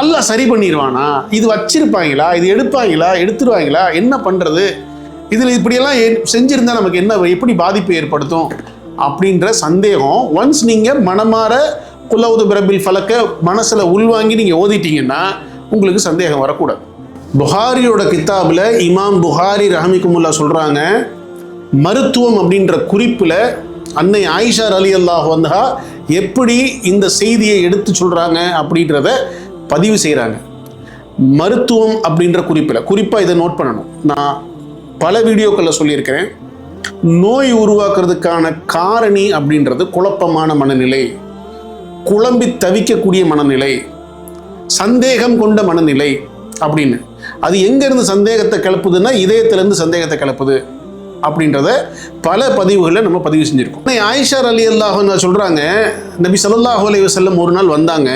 அல்லாஹ் சரி பண்ணிடுவானா இது வச்சிருப்பாங்களா? இது எடுப்பாங்களா? எடுத்துருவாங்களா? என்ன பண்ணுறது இதில் இப்படியெல்லாம் செஞ்சுருந்தா நமக்கு என்ன எப்படி பாதிப்பு ஏற்படுத்தும்? அப்படின்ற சந்தேகம். ஒன்ஸ் நீங்கள் மனமாற குலவுது பிரபில் ஃபலக்க மனசில் உள்வாங்கி நீங்கள் ஓதிட்டீங்கன்னா உங்களுக்கு சந்தேகம் வரக்கூடாது. புகாரியோட கித்தாபில் இமாம் புகாரி ரஹமிகுமுல்லா சொல்கிறாங்க மருத்துவம் அப்படின்ற குறிப்பில் அன்னை ஆயிஷா அலி அல்லாஹ் வந்தா எப்படி இந்த செய்தியை எடுத்து சொல்கிறாங்க அப்படின்றத பதிவு செய்கிறாங்க மருத்துவம் அப்படின்ற குறிப்பில் குறிப்பாக இதை நோட் பண்ணணும். நான் பல வீடியோக்களில் சொல்லியிருக்கிறேன். நோய் உருவாக்குறதுக்கான காரணி அப்படின்றது குழப்பமான மனநிலை குழம்பி தவிக்கக்கூடிய மனநிலை சந்தேகம் கொண்ட மனநிலை அப்படின்னு. அது எங்கேருந்து சந்தேகத்தை கிளப்புதுன்னா இதயத்திலேருந்து சந்தேகத்தை கிளப்புது அப்படின்றத பல பதிவுகளை நம்ம பதிவு செஞ்சுருக்கோம். ஆயிஷா அலி அல்லாஹ் சொல்கிறாங்க நபி சல்லாஹூ அலி வசல்லம் ஒரு நாள் வந்தாங்க.